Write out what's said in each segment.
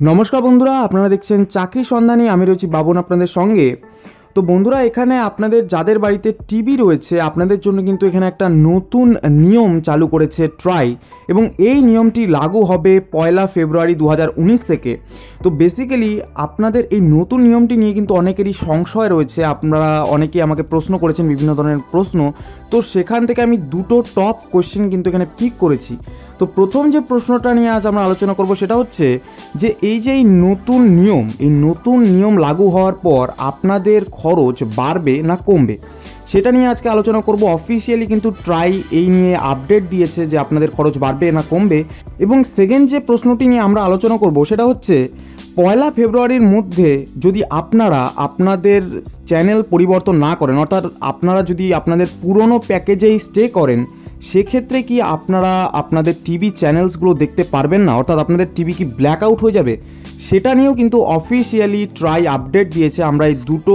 নমস্কার বন্ধুরা, আপনারা দেখছেন চাকরি সন্ধানী। আমি রয়েছি বাবন আপনাদের সঙ্গে। তো বন্ধুরা, এখানে আপনাদের, যাদের বাড়িতে টিভি রয়েছে, আপনাদের জন্য কিন্তু এখানে একটা নতুন নিয়ম চালু করেছে ট্রাই এবং এই নিয়মটি লাগু হবে পয়লা ফেব্রুয়ারি দু হাজার উনিশ থেকে। তো বেসিক্যালি আপনাদের এই নতুন নিয়মটি নিয়ে কিন্তু অনেকেরই সংশয় রয়েছে। আপনারা অনেকেই আমাকে প্রশ্ন করেছেন বিভিন্ন ধরনের প্রশ্ন। তো সেখান থেকে আমি দুটো টপ কোশ্চেন কিন্তু এখানে পিক করেছি। তো প্রথম যে প্রশ্নটা নিয়ে আজ আমরা আলোচনা করব সেটা হচ্ছে যে এই যে এই নতুন নিয়ম, এই নতুন নিয়ম লাগু হওয়ার পর আপনাদের খরচ বাড়বে না কমবে? সেটা নিয়ে আজকে আলোচনা করব। অফিসিয়ালি কিন্তু ট্রাই এই নিয়ে আপডেট দিয়েছে যে আপনাদের খরচ বাড়বে না কমবে। এবং সেকেন্ড যে প্রশ্নটি নিয়ে আমরা আলোচনা করব সেটা হচ্ছে, পয়লা ফেব্রুয়ারির মধ্যে যদি আপনারা আপনাদের চ্যানেল পরিবর্তন না করেন, অর্থাৎ আপনারা যদি আপনাদের পুরনো প্যাকেজেই স্টে করেন সেক্ষেত্রে কি আপনারা আপনাদের টিভি চ্যানেলসগুলো দেখতে পারবেন না? অর্থাৎ আপনাদের টিভি কি ব্ল্যাক আউট হয়ে যাবে? সেটা নিয়েও কিন্তু অফিসিয়ালি ট্রাই আপডেট দিয়েছে আমরা এই দুটো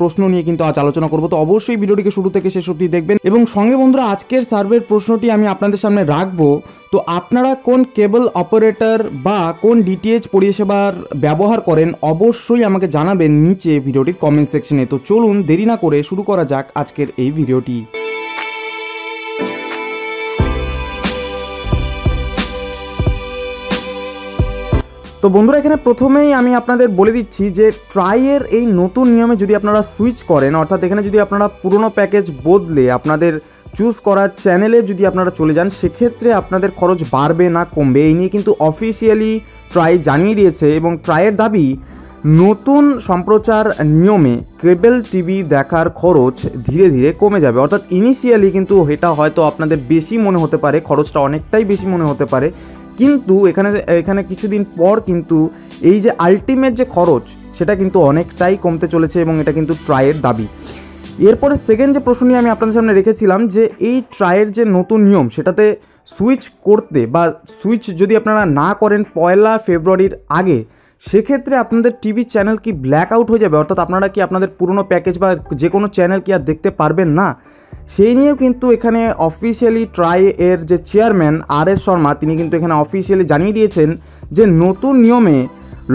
প্রশ্ন নিয়ে কিন্তু আজ আলোচনা করব। তো অবশ্যই ভিডিওটিকে শুরু থেকে শেষ অবধি দেখবেন। এবং সঙ্গে বন্ধুরা, আজকের সার্ভের প্রশ্নটি আমি আপনাদের সামনে রাখব। তো আপনারা কোন কেবল অপারেটর বা কোন ডিটিএইচ পরিষেবার ব্যবহার করেন, অবশ্যই আমাকে জানাবেন নিচে ভিডিওটির কমেন্ট সেকশনে তো চলুন দেরি না করে শুরু করা যাক আজকের এই ভিডিওটি। তো বন্ধুরা, এখানে প্রথমেই আমি আপনাদের বলে দিচ্ছি যে ট্রাইয়ের এই নতুন নিয়মে যদি আপনারা সুইচ করেন, অর্থাৎ এখানে যদি আপনারা পুরনো প্যাকেজ বদলে আপনাদের চুজ করার চ্যানেলে যদি আপনারা চলে যান, সেক্ষেত্রে আপনাদের খরচ বাড়বে না, কমবে। এই নিয়ে কিন্তু অফিসিয়ালি ট্রাই জানিয়ে দিয়েছে এবং ট্রাইয়ের দাবি, নতুন সম্প্রচার নিয়মে কেবল টিভি দেখার খরচ ধীরে ধীরে কমে যাবে। অর্থাৎ ইনিশিয়ালি কিন্তু এটা হয়তো আপনাদের বেশি মনে হতে পারে, খরচটা অনেকটাই বেশি মনে হতে পারে। কিন্তু এখানে এখানে কিছুদিন পর কিন্তু এই যে আলটিমেট যে খরচ, সেটা কিন্তু অনেকটাই কমতে চলেছে এবং এটা কিন্তু ট্রায়ের দাবি। এরপরে সেকেন্ড যে প্রশ্ন নিয়ে আমি আপনাদের সামনে রেখেছিলাম যে এই ট্রায়ের যে নতুন নিয়ম, সেটাতে সুইচ করতে বা সুইচ যদি আপনারা না করেন পয়লা ফেব্রুয়ারির আগে সেক্ষেত্রে আপনাদের টিভি চ্যানেল কি ব্ল্যাক আউট হয়ে যাবে? অর্থাৎ আপনারা কি আপনাদের পুরনো প্যাকেজ বা যে কোনো চ্যানেল কি আর দেখতে পারবেন না? সেই নিয়েও কিন্তু এখানে অফিসিয়ালি ট্রাই এর যে চেয়ারম্যান আর এস শর্মা, তিনি কিন্তু এখানে অফিসিয়ালি জানিয়ে দিয়েছেন যে নতুন নিয়মে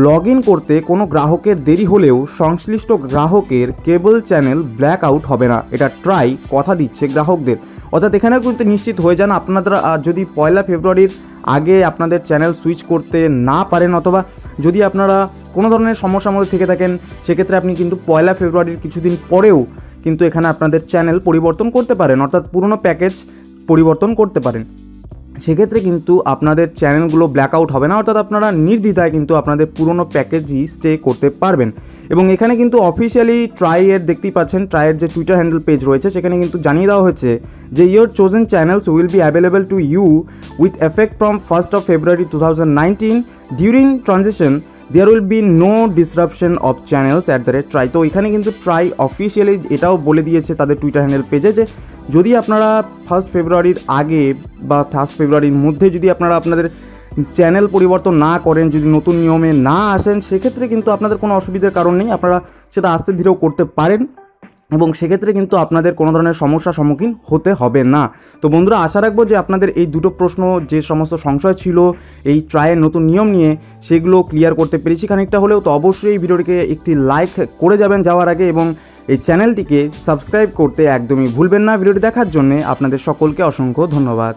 লগ ইন করতে কোনো গ্রাহকের দেরি হলেও সংশ্লিষ্ট গ্রাহকের কেবল চ্যানেল ব্ল্যাক আউট হবে না। এটা ট্রাই কথা দিচ্ছে গ্রাহকদের। অর্থাৎ এখানেও কিন্তু নিশ্চিত হয়ে যান আপনারা যদি পয়লা ফেব্রুয়ারির আগে আপনাদের চ্যানেল সুইচ করতে না পারেন অথবা যদি আপনারা কোনো ধরনের সমস্যার মধ্যে থেকে থাকেন, সেক্ষেত্রে আপনি কিন্তু পয়লা ফেব্রুয়ারির কিছুদিন পরেও কিন্তু এখানে আপনাদের চ্যানেল পরিবর্তন করতে পারেন, অর্থাৎ পুরনো প্যাকেজ পরিবর্তন করতে পারেন। সেক্ষেত্রে কিন্তু আপনাদের চ্যানেলগুলো ব্ল্যাক আউট হবে না, অর্থাৎ আপনারা নির্দ্বিধায় কিন্তু আপনাদের পুরনো প্যাকেজই স্টে করতে পারবেন। এবং এখানে কিন্তু অফিসিয়ালি ট্রাইয়ের দেখতেই পাচ্ছেন ট্রাইয়ের যে টুইটার হ্যান্ডেল পেজ রয়েছে, সেখানে কিন্তু জানিয়ে দেওয়া হয়েছে যে your chosen channels will be available to you with effect from first of February two thousand nineteen during transaction there will be no disruption of channels at the rate TRAI তো এখানে কিন্তু ট্রাই অফিসিয়ালি এটাও বলে দিয়েছে তাদের Twitter handle পেজে যে, যদি আপনারা ফার্স্ট ফেব্রুয়ারির আগে বা ফার্স্ট ফেব্রুয়ারির মধ্যে যদি আপনারা আপনাদের চ্যানেল পরিবর্তন না করেন, যদি নতুন নিয়মে না আসেন, সেক্ষেত্রে কিন্তু আপনাদের কোনো অসুবিধার কারণ নেই। আপনারা সেটা আস্তে ধীরেও করতে পারেন। এবং সেক্ষেত্রে কিন্তু আপনাদের কোনো ধরনের সমস্যার সম্মুখীন হতে হবে না। তো বন্ধুরা, আশা রাখব যে আপনাদের এই দুটো প্রশ্ন, যে সমস্ত সংশয় ছিল, এই ট্রায়ের নতুন নিয়ম নিয়ে সেগুলো ক্লিয়ার করতে পেরেছি খানিকটা হলেও, তো অবশ্যই এই ভিডিওটিকে একটি লাইক করে যাবেন যাওয়ার আগে এবং এই চ্যানেলটিকে সাবস্ক্রাইব করতে একদমই ভুলবেন না। ভিডিওটি দেখার জন্য আপনাদের সকলকে অসংখ্য ধন্যবাদ।